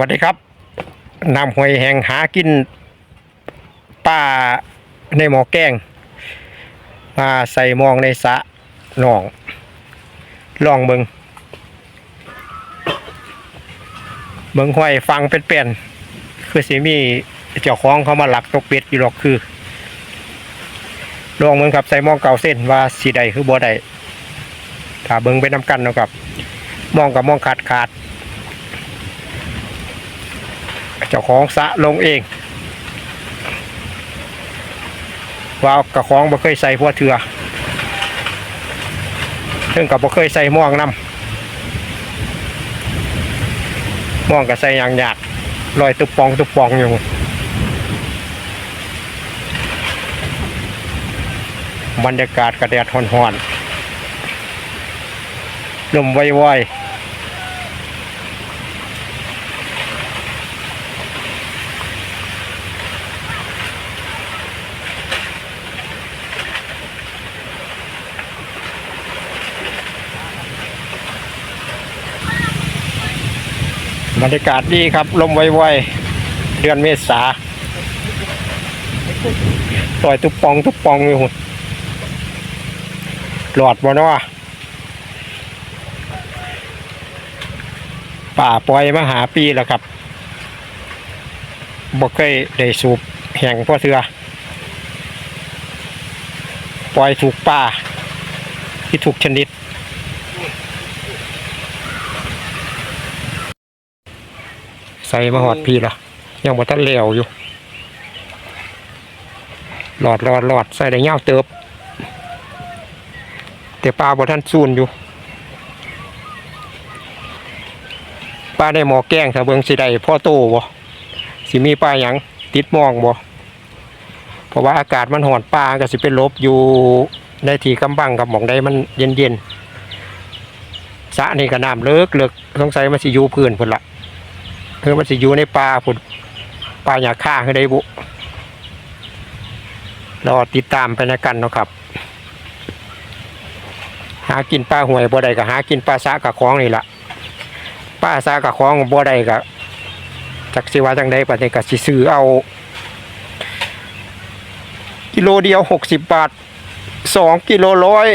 วัสดีครับนำหอยแห่งหากินป้าในหมอแกง มาใส่หมองในสะหนอง ลองเบิงเบิงห้อยฟังเป็นเปลี่ยนคือสิมีเจ้าของเขามาหลักตกเป็ดอยู่หรอกคือ ลองเบิงครับใส่หมองเก่าเส้นว่าสีใดคือบ่ใดถ้าเบิงไปนำกันนะครับมองกับมองขาดขาด เจ้าของสะลงเองว่าวกระของบ่เคยใส่พวเถื่อซึ่งกับบ่เคยใส่ม่วงนำม่วงก็ใส่อยางหยาดลอยตุบปองตุบปองอยู่บรรยากาศกระแดดห่อนๆลมว่อยๆ บรรยากาศดีครับ ลมไวๆเดือนเมษาต่อยตุบปองตุบปองอยู่หุ่นหลอดบ่เนาะป่าปล่อยมาหาปีแล้วครับบ่เคยได้สูบแห่งพ่อเถือปล่อยถูกป่าที่ถูกชนิด ใส่มาหอดพี่ละยังบ่ทันเหลวอยู่ หลอดหลอดหลอดใส่ได้เงาวเติบแต่ปลาบ่ทันซูนอยู่ปลาได้หมอแกงถ้าเบิ่งสิได้พ่อโตบ่สิมีปลาหยังติดหมองบ่เพราะว่าอากาศมันหอนปลาก็สิเป็นลบอยู่ในที่กำบังกับหมองใดมันเย็นๆสระนี่ก็น้ำเลิกเลิกสงสัยมันสิอยู่พื้นพุ่นละ เพื่อมันจะอยู่ในป่าผุดป่าหยาค่าให้ได้บุรอติดตามไปนะกันเนาะครับ หากินปลาห่วยบ่ได้ก็หากินปลาซากับคลองนี่ละปลาซากับคลองบ่ได้ก็จักสิว่าจังใดปะเนี่ยก็สิซื้อเอา กิโลเดียวหกสิบบาทสองกิโลร้อย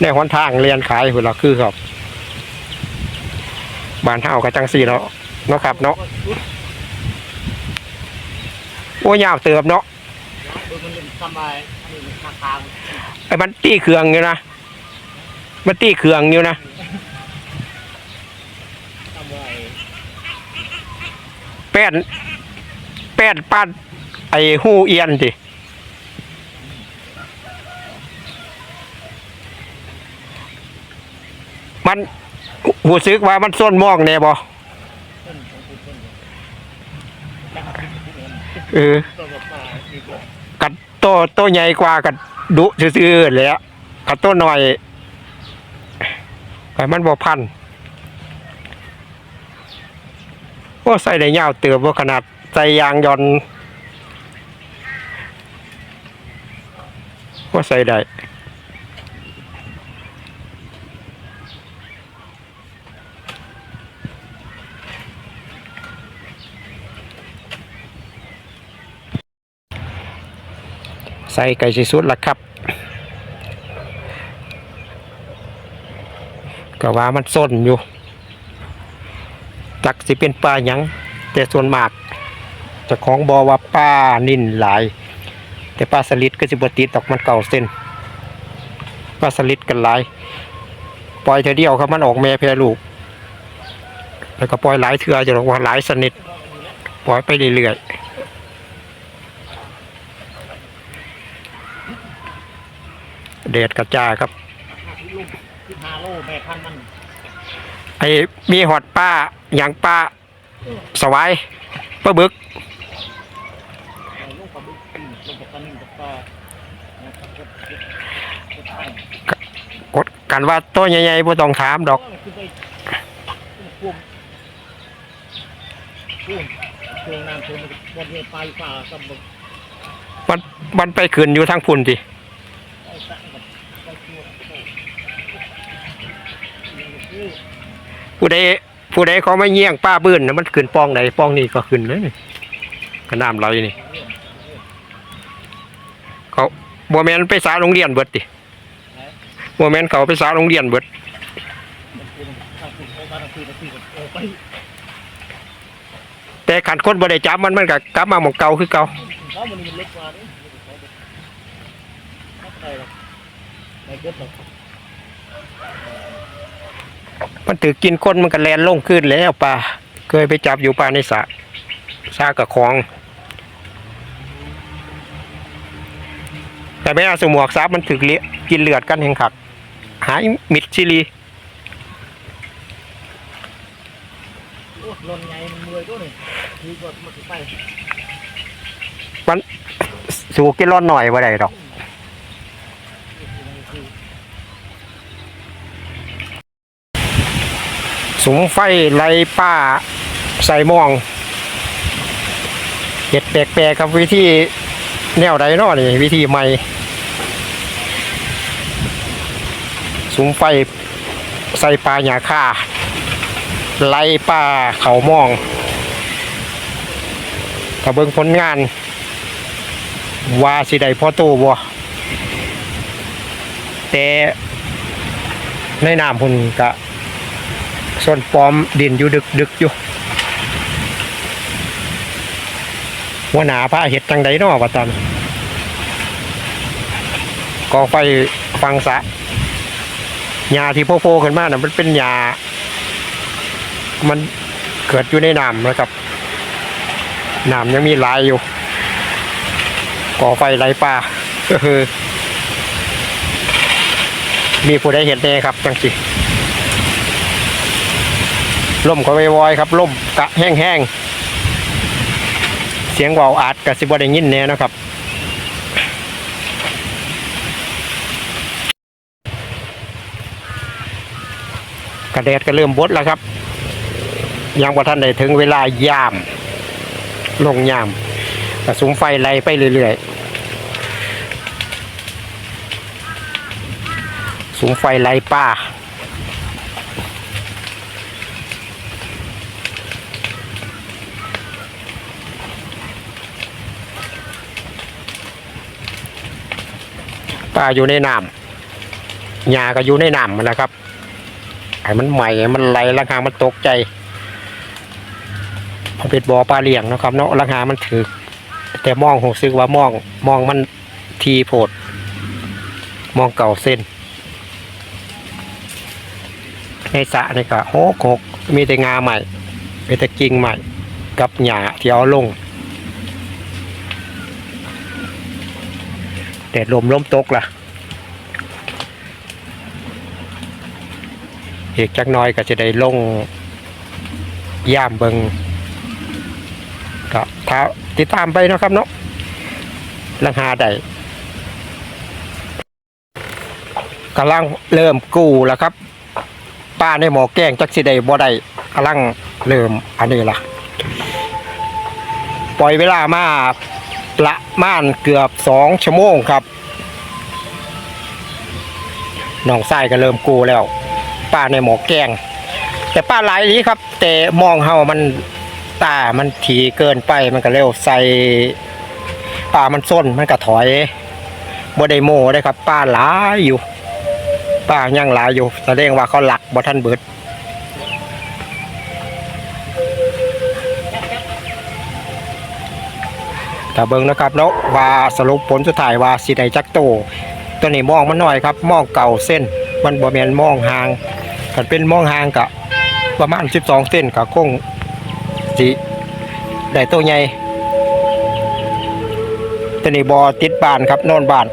ในหนทางเรียนขายหุ่นละคือครับ บ้านเฮากับจังสี่เนาะเนาะครับเนาะโอ้ยาวเติบเนาะไอ้มันราคาไอ้มันตีเครื่องอยู่นะมันตีเครื่องอยู่นะแป้นแป้นปั้นไอ้หูเอียนสิมัน หูซึกว่ามันส้นมองแน่บ่ต้นของคุณต้นจังหวัดที่เงินเออต้นแบบมาดีกว่ากัดโตโตใหญ่กว่ากัดดุซื่อๆแหล้วกัดโตหน่อยแต่มันบ่พันโอ้ใส่ได้ยาวเติบว่าขนาดใส่ยางยอนต์ว่าใส่ได้ ส่ไก่สิสุดละครับ ก็ว่ามันส้นอยู่จักสิเป็นปลาหยัง แต่ส่วนมากจะของบอว่าปลานิ่นหลาย แต่ปลาสลิดก็สิบติดตอกมันเก่าเส้นปลาสลิดกันหลาย ปล่อยเธอเดียวครับมันออกแม่แพรลูก แล้วก็ปล่อยหลายเถื่อจะบอกว่าหลายสนิทปล่อยไปเรื่อยๆ เดดกระจายครับที่ฮาโลแม่พันธุ์มันไอ้มีหอดป้าอย่างป้าสวายปลาบึกลูกปลาบึกลูกปลาปลานิ่งปลาปลานะครับกดกดไปกดกันว่าตัวใหญ่ๆบ่ต้องถามดอกคือไปพุ่มพุ่มเชิงน้ำเชิงบนเรือปลาฝ่ากับบึกมันมันไปขึ้นอยู่ทางพุ่นที ผู้ใดผู้ใดเขาไม่เยี่ยงป้าบื้นนะมันขึ้นปองไหนปองนี่ก็ขึ้นเลยนี่ก็น้ำไหลนี่ เขาบัวแมนไปสาโรงเรียนเบิดติบัวแมนเขาไปสาโรงเรียนเบิดแต่ขันคนบ่ได้จับมันมันก็กลับมาหมองเก่าคือเก่าเขามันมันเล็กกว่านี่ไม่เป็นไรหรอกไม่เกิดหรอก มันถือกินคนมันก็แลนลงขึ้นแล้วปลาเคยไปจับอยู่ปลาในสระสระกับคลอง แต่ไม่เอาสมวกซับมันถือเลี้ยกินเลือดกันแห่งขักหายมิดชิลีลนไงมันมวยตัวนี่คือก็มันไปสูกินร้อนหน่อยว่าได้ดอก สุมไฟไล่ป้าใส่มองเห็ดแปลกๆครับวิธีแนวใดนาะนี่วิธีใหม่สุมไฟใส่ปลาหยาค่าไล่ป้าเขามองถ้าเบิ่งผลงาน ว่าสิได้พอโตบ่แต่ในน้ำพุ่นกะ ส่วนปลอมดินอยู่ดึกดึกอยู่หัวหนาผ้าเห็ดจังใดนาะว่าตอนกองไฟฟังสะหญ้าที่โผล่ๆขึ้นมาน่ะมันเป็นหญ้ามันเกิดอยู่ในน้ำนะครับน้ำยังมีลายอยู่ก่อไฟไหลป่าก็คือมีผู้ใดเห็นแน่ครับจังสิ ล่มก็วอยครับล่มกะแห้งๆ เสียงเวาวอาจกะสิบได้ยินแน่นะครับ กระเดดก็เริ่มบดแล้วครับ ยังบ่ทันได้ถึงเวลายาม ลงยามกระสุมไฟไล่ไปเรื่อยๆสุมไฟไล่ป่า ปลาอยู่ในน้ำหญ้าก็อยู่ในน้ำนะครับไอ้มันใหม่มันไหลราคามันตกใจมันเป็นบ่อปลาเลี้ยงนะครับ เนาะราคามันถือแต่มองหูซึกว่ามองมองมันทีโพด มองเก่าเส้น ในสระนี่ก็โหกหกมีแต่งาใหม่มีแต่กิ่งใหม่ กับหญ้าที่เอาลง แดดลมล้มตกล่ะอีกจักน้อยก็จะได้ลงย่ามเบิงก็ท้าติดตามไปนะครับเนาะลังหาได้กำลังเริ่มกู้แล้วครับ ป้าในหมอแกงจักสิได้บ่ได้กำลังเริ่มอันนี้ล่ะ ปล่อยเวลามา ละม่านเกือบสองชั่วโมงครับน้องไส้ก็เริ่มกูแล้วป้าในหมอแกง แต่ป้าหลายนี้ครับ แต่มองเฮามันตามันถีเกินไปมันก็เร็วใส่ป้ามันส้นมันก็ถอยบ่ได้โม่ได้ครับ ป้าหลายอยู่ ป้ายังหลายอยู่แสดงว่าเขาหลักบ่ทันเบิด ถ้าเบิ่งนะครับเนาะว่าสรุปผลสุดท้ายว่าสิได้จักโต ตัวนี้มองมันน้อยครับมองเก่าเส้น มันบ่แม่นมองห่างถ้าเป็นมองห่างก็ประมาณ 12 เส้นก็คงสิได้ตัวใหญ่ตัวนี้บ่ติดบ้านครับนอนบ้าน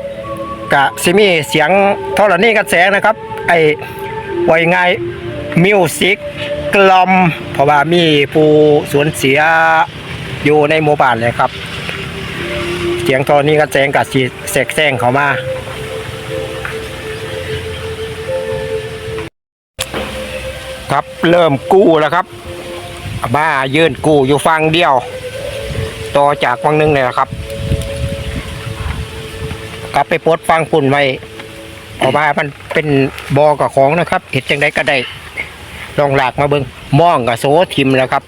กะสิมีเสียงเท่านี้กันแสนะครับ ไอ้ไว้ง่ายมิวสิกกลอมเพราะว่ามีผู้สูญเสียอยู่ในหมู่บ้านเลยครับ เสียงโทนนี้ก็แจ้งกับสีเสกแซงเขามาครับเริ่มกู้แล้วครับ บ้ายืนกู้อยู่ฟังเดียว ต่อจากฟังหนึงเลยครับ กลับไปปลดฟังปุ่นไว้เพราะว่ามันเป็นบอกับของนะครับเห็ดจังไดก็ได้ลองหลากมาเบิงมองกับโซทิมแล้วครับ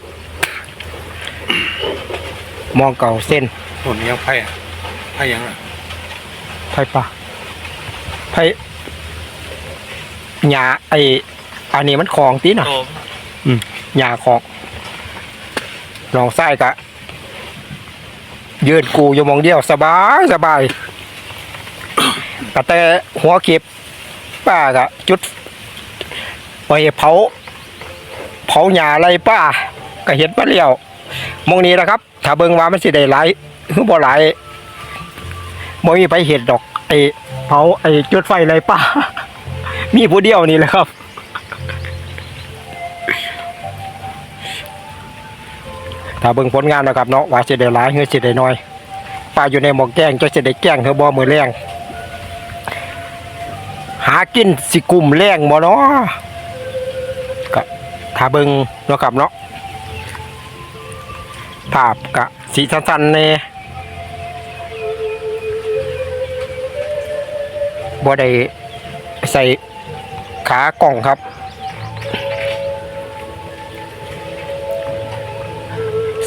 มองเก่าเส้นส่นนี้ยังไพ่ ไพ่ยังอะไผ่ปะไผ่หญ้าไออันนี้มันของตีน่ะ โตหญ้าของลองไส้กะยืนกูอยู่หมองเดียวสบายสบาย กะแต่หัวเก็บป้ากะจุดไปเผา เผาหญ้าอะไรป้าก็เห็นมาแล้วหมองนี้นะครับ ถ้าเบิ่งว่ามันสิได้หลายหรือบ่หลาย บ่มีไปเห็นดอกไอ้เผาไอ้จุดไฟอะไรป้ามีผู้เดียวนี่แหละครับถ้าเบิ่งผลงานนะครับเนาะว่าสิได้หลายหรือสิได้น้อยป้าอยู่ในหมอกแกงจะสิได้แกล้งเฮาบ่มือแรงหากินสิกลุ่มแรงบ่เนาะก็ถ้าเบิ่งเนาะครับเนาะภาพกะสีสั้นๆแน่ บ่ได้ใส่ขากล่องครับ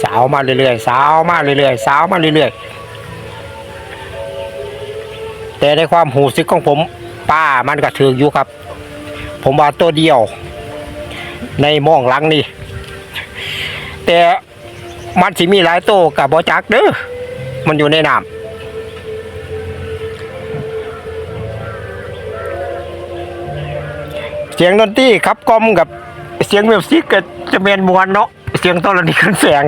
สาวมาเรื่อยๆสาวมาเรื่อยๆสาวมาเรื่อยๆแต่ในความหูซึกของผมป้ามันก็ถืออยู่ครับ ผมว่าตัวเดียว ในมองหลังนี่แต่มันสิมีหลายตัวกับบอจักเด้อมันอยู่ในน้ำ สียงดนตรีครับกลมกับเสียงมิวสิกก็จะเมนมวนเนาะเสียงตอนนี้ขึ้นแสง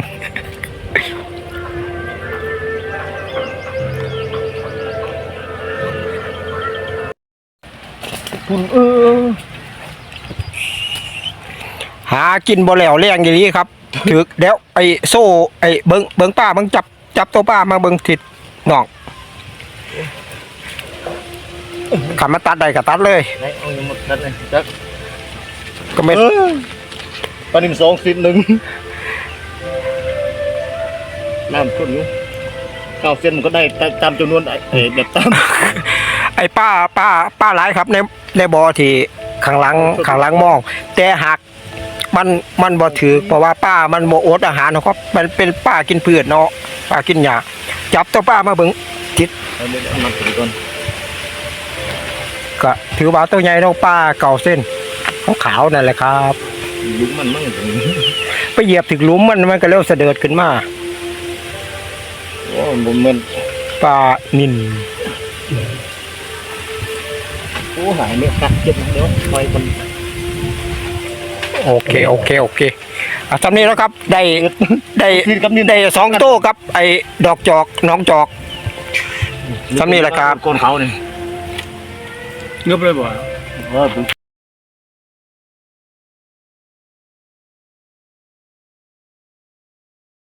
คุณเออหากินบ่แล้วแรงอย่างนี้ครับถือแล้วไอ้โซ่ไอ้เบิงเบิงป้าเบิงจับจับตัวป้ามาเบิงทิศน้อง ขับมาตัดได้ก็ตัดเลย ไหนเอาอย่างหมดนั่นเลยจักก็ไม่เออปลาหนึ่งสองสิบหนึ่งน้ำขึ้นอยู่เก้าเส้นมันก็ได้ตาตามจำนวนไอ้ไอ้แบบตาม ไอ้ป้าป้าป้าหลายครับในในบ่อที่ข้างหลังข้างหลังมอง แต่หากมันมันบ่ถือเพราะว่าป้ามันบ่อดอาหารเนาะครับมันเป็นป้ากินพืชเนาะป้ากินหญ้าจับตัวป้ามาเบิงทิศ เอาเลยเอามันถึงก่อน ก็ถือว่าตัวใหญ่เนาะป้าเก่าเส้นขาวๆนั่นแหละครับยุ้งมันมั่งถึงไปเหยียบถึงหลุมมันมันก็เริ่มเสดิร์ดขึ้นมาโอ้ผมเหมือนปลานินโอ้หายเนี่ยกัดเจ็บเดี๋ยวไฟมันโอเคโอเคโอเคอะทำนี้แล้วครับ ได้ได้คืนกับนี่ได้สองโต้ครับ ไอ้ดอกจอกน้องจอกซ้ำนี่แหละครับโกนเขาเนี่ย เงือ